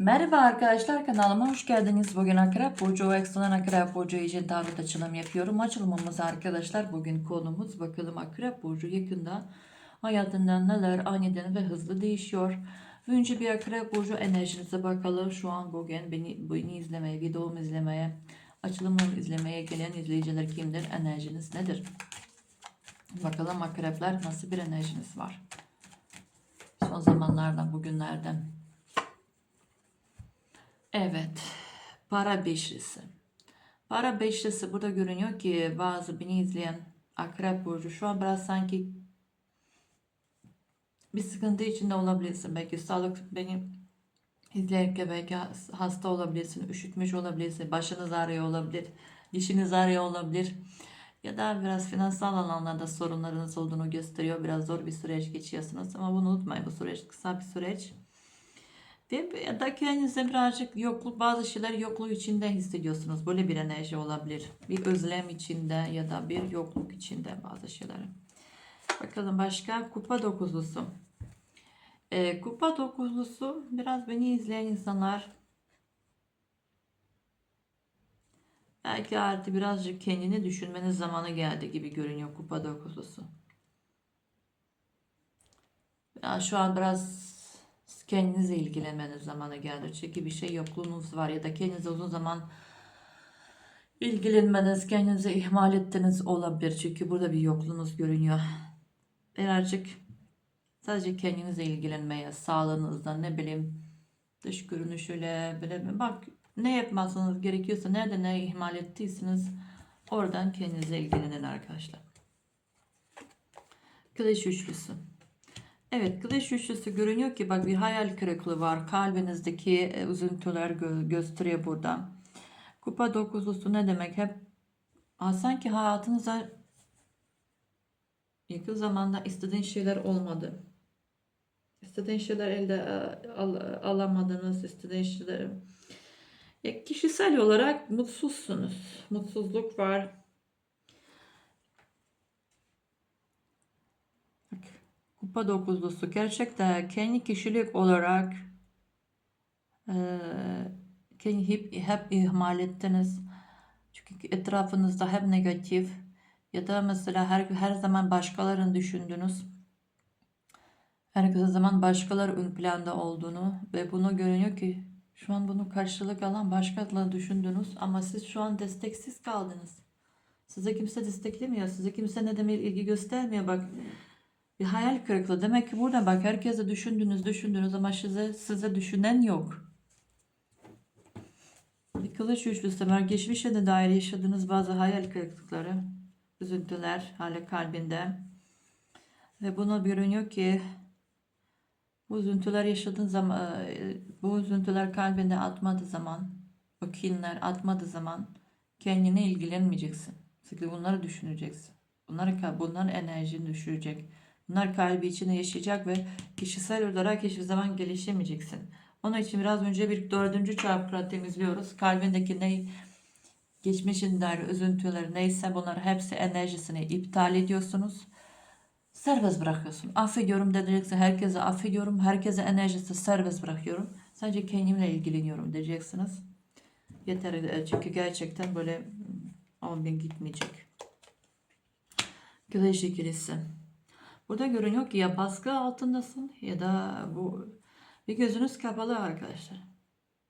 Merhaba arkadaşlar kanalıma hoş geldiniz. Bugün Akrep Burcu Ekstradan Akrep Burcu için tarot açılım yapıyorum. Açılımımız arkadaşlar bugün konumuz bakalım Akrep Burcu yakında hayatından neler aniden ve hızlı değişiyor. Önce bir Akrep Burcu enerjinize bakalım. Şu an bugün beni, beni izlemeye, videomu izlemeye, açılımımı izlemeye gelen izleyiciler kimdir? Enerjiniz nedir? Bakalım akrepler nasıl bir enerjiniz var? Son zamanlardan, bugünlerden. Evet. Para beşlisi. Para beşlisi burada görünüyor ki bazı beni izleyen akrep burcu şu an biraz sanki bir sıkıntı içinde olabilirsin. Belki sağlık beni izlerken belki hasta olabilirsin, üşütmüş olabilirsin, başınız ağrıyor olabilir, dişiniz ağrıyor olabilir. Ya da biraz finansal alanlarda sorunlarınız olduğunu gösteriyor. Biraz zor bir süreç geçiyorsunuz ama bunu unutmayın. Bu süreç kısa bir süreç. Ve ya da kendinize birazcık yokluk, bazı şeyler yokluğu içinde hissediyorsunuz. Böyle bir enerji olabilir. Bir özlem içinde ya da bir yokluk içinde bazı şeyler. Bakalım başka kupa dokuzlusu. Ee, kupa dokuzlusu biraz beni izleyen insanlar belki artık birazcık kendini düşünmeniz zamanı geldi gibi görünüyor kupa dokuzlusu. Ya şu an biraz kendinizle ilgilenmeniz zamanı geldi. Çünkü bir şey yokluğunuz var ya da kendinize uzun zaman ilgilenmeniz, kendinizi ihmal ettiğiniz olabilir. Çünkü burada bir yokluğunuz görünüyor. Birazcık sadece kendinizle ilgilenmeye, sağlığınızdan ne bileyim dış görünüşüyle böyle bak ne yapmazsanız gerekiyorsa nerede ne ihmal ettiyseniz oradan kendinize ilgilenin arkadaşlar. Kılıç üçlüsü. Evet, kılıç üçlüsü görünüyor ki bak bir hayal kırıklığı var. Kalbinizdeki e, üzüntüler gö- gösteriyor burada. Kupa dokuzlusu ne demek? Hep Aa, sanki hayatınıza yakın zamanda istediğin şeyler olmadı. İstediğin şeyler elde e, al- alamadınız, istediğin şeyleri. Ya kişisel olarak mutsuzsunuz. Mutsuzluk var. Kupa dokuzlusu gerçekten kendi kişilik olarak eee, kendi hep, hep ihmal ettiniz. Çünkü etrafınızda hep negatif ya da mesela her, her zaman başkalarını düşündünüz. Her zaman başkaları ön planda olduğunu ve bunu görünüyor ki şu an bunu karşılık alan başkalarını düşündünüz ama siz şu an desteksiz kaldınız. Size kimse desteklemiyor. Size kimse ne demek ilgi göstermiyor. Bak bir hayal kırıklığı. Demek ki burada bak herkese düşündünüz düşündünüz ama size, size düşünen yok. Bir kılıç üçlüsü var. Geçmişe de dair yaşadığınız bazı hayal kırıklıkları, üzüntüler hala kalbinde. Ve bunu görünüyor ki bu üzüntüler yaşadığın zaman, e, bu üzüntüler kalbinde atmadığı zaman, o kinler atmadığı zaman kendine ilgilenmeyeceksin. Sürekli bunları düşüneceksin. Bunları, bunların enerjini düşürecek. Bunlar kalbi içinde yaşayacak ve kişisel olarak hiçbir zaman gelişemeyeceksin. Onun için biraz önce bir dördüncü çakra temizliyoruz. Kalbindeki ne geçmişin dair üzüntüler neyse bunlar hepsi enerjisini iptal ediyorsunuz. Serbest bırakıyorsun. Affediyorum diyeceksin. Herkese affediyorum. Herkese enerjisi serbest bırakıyorum. Sadece kendimle ilgileniyorum diyeceksiniz. Yeter e, çünkü gerçekten böyle 10 bin gitmeyecek. Güneş ikilisi. Burada görünüyor ki ya baskı altındasın ya da bu bir gözünüz kapalı arkadaşlar.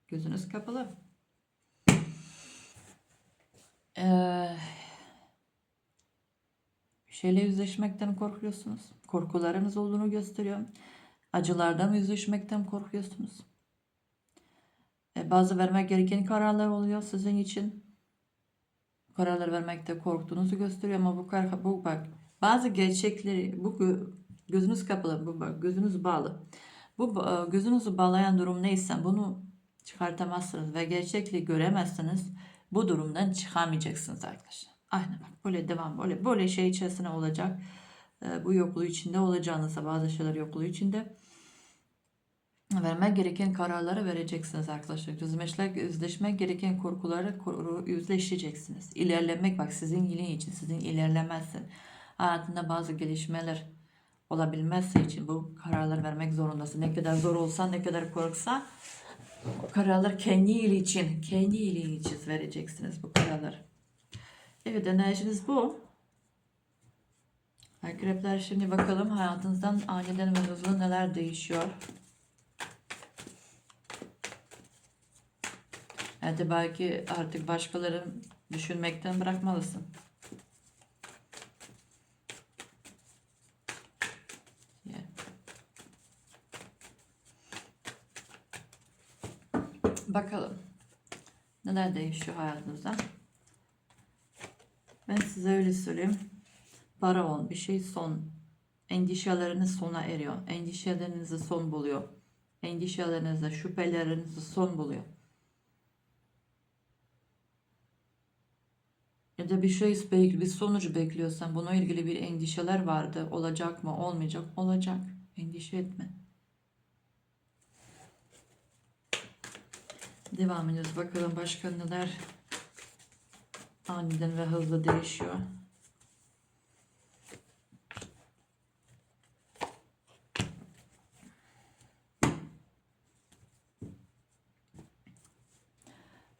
Gözünüz kapalı. Ee, bir şeyle yüzleşmekten korkuyorsunuz. Korkularınız olduğunu gösteriyor. Acılardan yüzleşmekten korkuyorsunuz. Ee, bazı vermek gereken kararlar oluyor sizin için. Kararlar vermekte korktuğunuzu gösteriyor ama bu, bu bak bazı gerçekleri bu gö- gözünüz kapalı, bu gözünüz bağlı. Bu ba- gözünüzü bağlayan durum neyse bunu çıkartamazsınız ve gerçekliği göremezsiniz. Bu durumdan çıkamayacaksınız arkadaşlar. Aynen bak böyle devam böyle böyle şey içerisine olacak. Ee, bu yokluğu içinde olacağınızda bazı şeyler yokluğu içinde vermek gereken kararları vereceksiniz arkadaşlar. Yüzleşmek, yüzleşmek gereken korkuları yüzleşeceksiniz. İlerlemek bak sizin iyiliğin için, sizin ilerlemezsin. Hayatında bazı gelişmeler olabilmesi için bu kararları vermek zorundasın. Ne kadar zor olsa, ne kadar korksa O kararlar kendi iyiliği için, kendi iyiliği için vereceksiniz bu kararları. Evet enerjiniz bu. Akrepler şimdi bakalım hayatınızdan aniden ve hızlı neler değişiyor. Evet belki artık başkaları düşünmekten bırakmalısın. Bakalım neler değişiyor hayatınızda. Ben size öyle söyleyeyim. Para ol, bir şey son. Endişeleriniz sona eriyor. Endişelerinizi son buluyor. Endişelerinizde, şüphelerinizi son buluyor. Ya da bir şey bir sonuç bekliyorsan bununla ilgili bir endişeler vardı. Olacak mı? Olmayacak. Olacak. Endişe etme. Devam ediyoruz. Bakalım başka neler aniden ve hızlı değişiyor.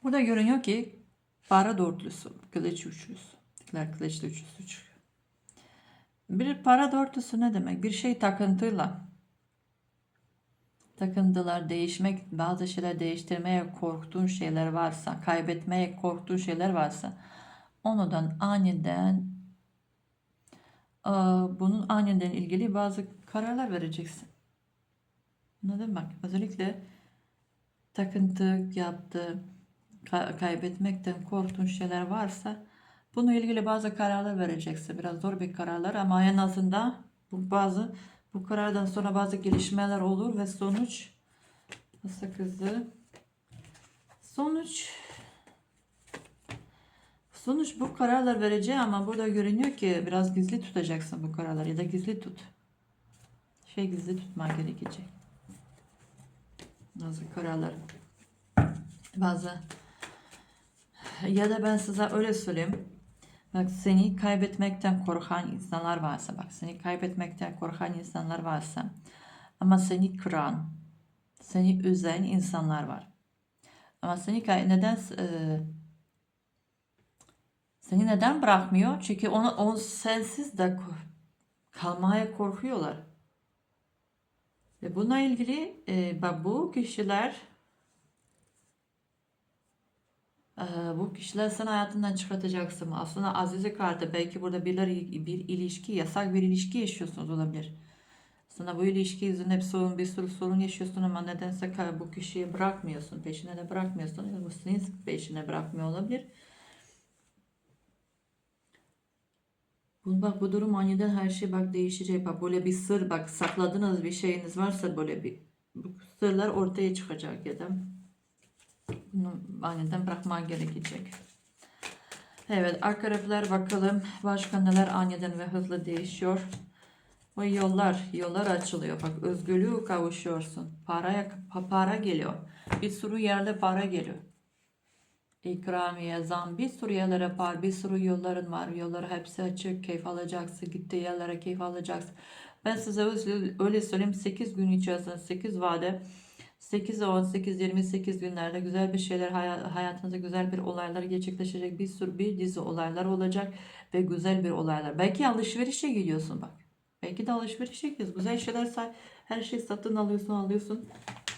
Burada görünüyor ki para dörtlüsü, kılıç üçlüsü. Kılıçlı üçlüsü çıkıyor. Bir para dörtlüsü ne demek? Bir şey takıntıyla takıntılar, değişmek, bazı şeyler değiştirmeye korktuğun şeyler varsa, kaybetmeye korktuğun şeyler varsa onudan aniden bunun aniden ilgili bazı kararlar vereceksin. Ne demek? Özellikle takıntı yaptı, ka- kaybetmekten korktuğun şeyler varsa bununla ilgili bazı kararlar vereceksin. Biraz zor bir kararlar ama en azından bu bazı bu karardan sonra bazı gelişmeler olur ve sonuç nasıl kızı sonuç sonuç bu kararlar vereceği ama burada görünüyor ki biraz gizli tutacaksın bu kararları ya da gizli tut. Şey gizli tutman gerekecek. Bazı kararlar. Bazı ya da ben size öyle söyleyeyim. Bak seni kaybetmekten korkan insanlar varsa, bak seni kaybetmekten korkan insanlar varsa ama seni kıran, seni üzen insanlar var. Ama seni neden e, seni neden bırakmıyor? Çünkü onu, onu sensiz de kalmaya korkuyorlar. Ve bununla ilgili e, bu kişiler Ee, bu kişiler sen hayatından çıkartacaksın. Aslında Azize kartı belki burada birileri bir ilişki, yasak bir ilişki yaşıyorsunuz olabilir. Sana bu ilişki yüzünden hep sorun, bir sürü sorun yaşıyorsun ama nedense bu kişiyi bırakmıyorsun. Peşine de bırakmıyorsun. Ya bu senin peşine bırakmıyor olabilir. Bak bu durum aniden her şey bak değişecek. Bak böyle bir sır bak sakladığınız bir şeyiniz varsa böyle bir sırlar ortaya çıkacak ya da bunu aniden bırakman gerekecek. Evet arkadaşlar bakalım başka neler aniden ve hızlı değişiyor. O yollar, yollar açılıyor. Bak özgürlüğü kavuşuyorsun. Paraya, pa- para geliyor. Bir sürü yerde para geliyor. İkramiye, zam, bir sürü yerlere par, bir sürü yolların var. Yolları hepsi açık, keyif alacaksın. Gittiği yerlere keyif alacaksın. Ben size öyle söyleyeyim 8 gün içerisinde 8 vade 8 18 28 günlerde güzel bir şeyler hay- hayatınızda güzel bir olaylar gerçekleşecek bir sürü bir dizi olaylar olacak ve güzel bir olaylar. Belki alışverişe gidiyorsun bak. Belki de alışverişe gidiyorsun. Güzel şeyler say her şey satın alıyorsun alıyorsun.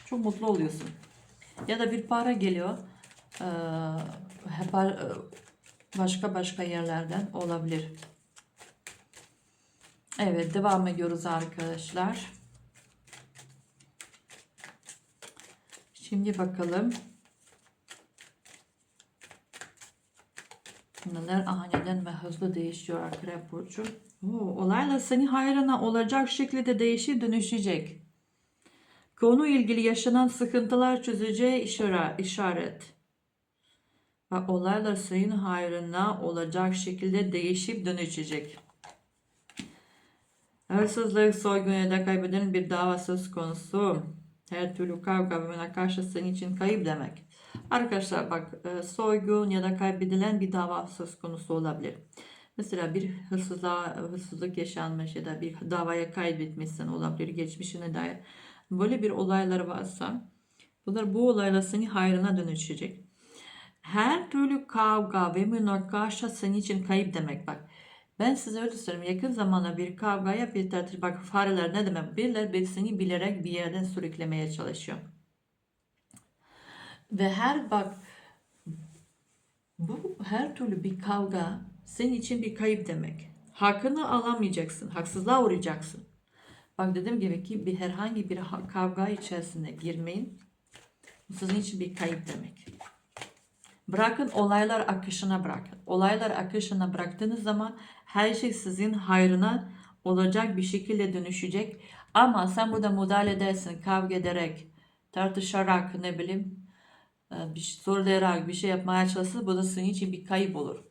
Çok mutlu oluyorsun. Ya da bir para geliyor. Ee, e, başka başka yerlerden olabilir. Evet devam ediyoruz arkadaşlar. Şimdi bakalım. Neler aniden ve hızlı değişiyor Akrep Burcu. Oo, olaylar seni hayrına olacak şekilde değişir dönüşecek. Konu ilgili yaşanan sıkıntılar çözeceği işaret. Ve olaylar senin hayrına olacak şekilde değişip dönüşecek. Hırsızlık, soygun ya da kaybeden bir dava söz konusu. Her türlü kavga ve münakaşa senin için kayıp demek. Arkadaşlar bak e, soygun ya da kaybedilen bir dava söz konusu olabilir. Mesela bir hırsızlığa, hırsızlık yaşanmış ya da bir davaya kaybetmişsin olabilir geçmişine dair. Böyle bir olaylar varsa Bunlar bu olayla seni hayrına dönüşecek. Her türlü kavga ve münakaşa senin için kayıp demek bak. Ben size öyle söyleyeyim. Yakın zamanda bir kavgaya bir tartış. Bak fareler ne demek? Birileri birisini bilerek bir yerden sürüklemeye çalışıyor. Ve her bak bu her türlü bir kavga senin için bir kayıp demek. Hakkını alamayacaksın. Haksızlığa uğrayacaksın. Bak dediğim gibi ki bir herhangi bir kavga içerisine girmeyin. Bu sizin için bir kayıp demek. Bırakın olaylar akışına bırakın. Olaylar akışına bıraktığınız zaman her şey sizin hayrına olacak bir şekilde dönüşecek. Ama sen burada müdahale edersin kavga ederek, tartışarak ne bileyim e, bir şey bir şey yapmaya çalışırsa bu da senin için bir kayıp olur.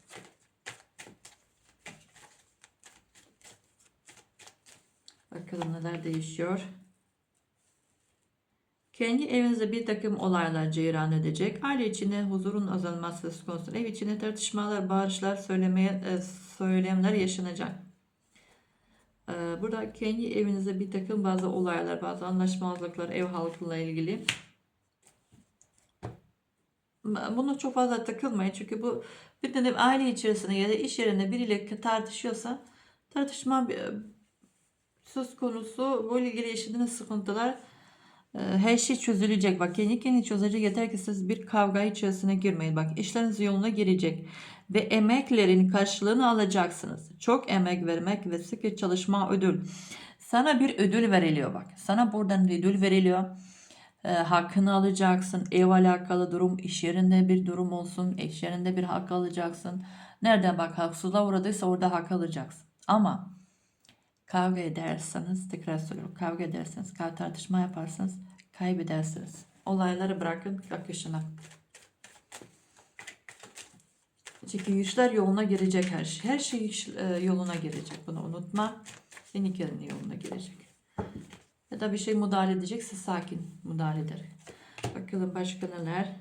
Bakalım neler değişiyor. Kendi evinizde bir takım olaylar cereyan edecek. Aile içinde huzurun azalması söz konusu. Ev içinde tartışmalar, bağırışlar, söylemeye, e, söylemler yaşanacak. E, Burada kendi evinizde bir takım bazı olaylar, bazı anlaşmazlıklar ev halkıyla ilgili. Bunu çok fazla takılmayın çünkü bu bir de aile içerisinde ya da iş yerinde biriyle tartışıyorsa tartışma bir- söz konusu bu ilgili yaşadığınız sıkıntılar e, her şey çözülecek. Bak kendi kendini çözecek yeter ki siz bir kavga içerisine girmeyin. Bak işleriniz yoluna girecek ve emeklerin karşılığını alacaksınız. Çok emek vermek ve sıkı çalışma ödül. Sana bir ödül veriliyor bak. Sana buradan bir ödül veriliyor. E, hakkını alacaksın. Ev alakalı durum, iş yerinde bir durum olsun. iş yerinde bir hak alacaksın. Nereden bak haksızlığa uğradıysa orada hak alacaksın. Ama kavga ederseniz, tekrar söylüyorum, kavga ederseniz, kavga tartışma yaparsanız kaybedersiniz. Olayları bırakın akışına. Çünkü işler yoluna girecek her şey. Her şey e, yoluna girecek. Bunu unutma. Senin kendine yoluna girecek. Ya da bir şey müdahale edecekse sakin müdahale eder. Bakalım başka neler?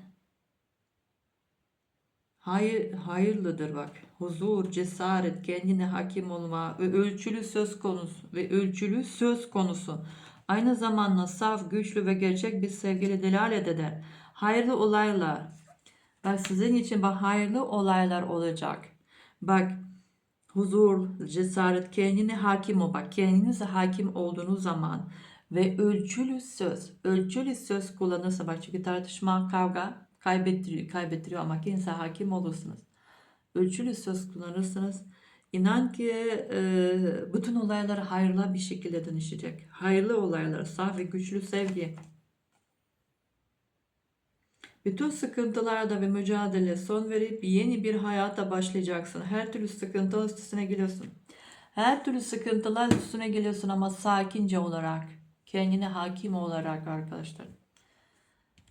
Hayır, hayırlıdır bak. Huzur, cesaret, kendine hakim olma ve ölçülü söz konusu ve ölçülü söz konusu. Aynı zamanda saf, güçlü ve gerçek bir sevgiyle delalet eder. Hayırlı olaylar. Bak sizin için bak hayırlı olaylar olacak. Bak huzur, cesaret, kendine hakim ol. Bak kendinize hakim olduğunuz zaman ve ölçülü söz, ölçülü söz kullanırsa bak çünkü tartışma, kavga kaybettiriyor, kaybettiriyor ama kendinize hakim olursunuz. Ölçülü söz kullanırsanız inan ki e, bütün olaylar hayırlı bir şekilde dönüşecek. Hayırlı olaylar, saf ve güçlü sevgi. Bütün sıkıntılarda ve mücadele son verip yeni bir hayata başlayacaksın. Her türlü sıkıntı üstüne geliyorsun. Her türlü sıkıntılar üstüne geliyorsun ama sakince olarak, kendine hakim olarak arkadaşlar.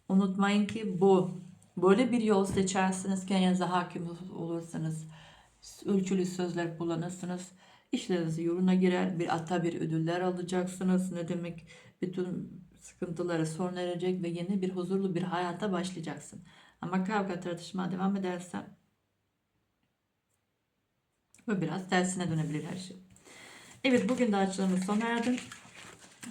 Unutmayın ki bu böyle bir yol seçersiniz, kendinize hakim olursanız, ölçülü sözler kullanırsınız. İşleriniz yoluna girer, bir ata bir ödüller alacaksınız. Ne demek? Bütün sıkıntıları sona erecek ve yeni bir huzurlu bir hayata başlayacaksın. Ama kavga tartışma devam edersen ve biraz tersine dönebilir her şey. Evet bugün de açılımı sona erdim.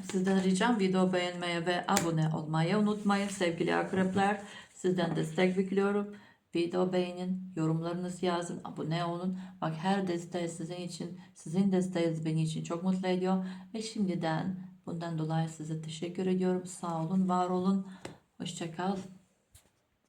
Sizden ricam video beğenmeyi ve abone olmayı unutmayın sevgili akrepler. Sizden destek bekliyorum. Video beğenin, yorumlarınızı yazın, abone olun. Bak her desteği sizin için, sizin desteğiniz beni için çok mutlu ediyor. Ve şimdiden bundan dolayı size teşekkür ediyorum. Sağ olun, var olun. Hoşçakal.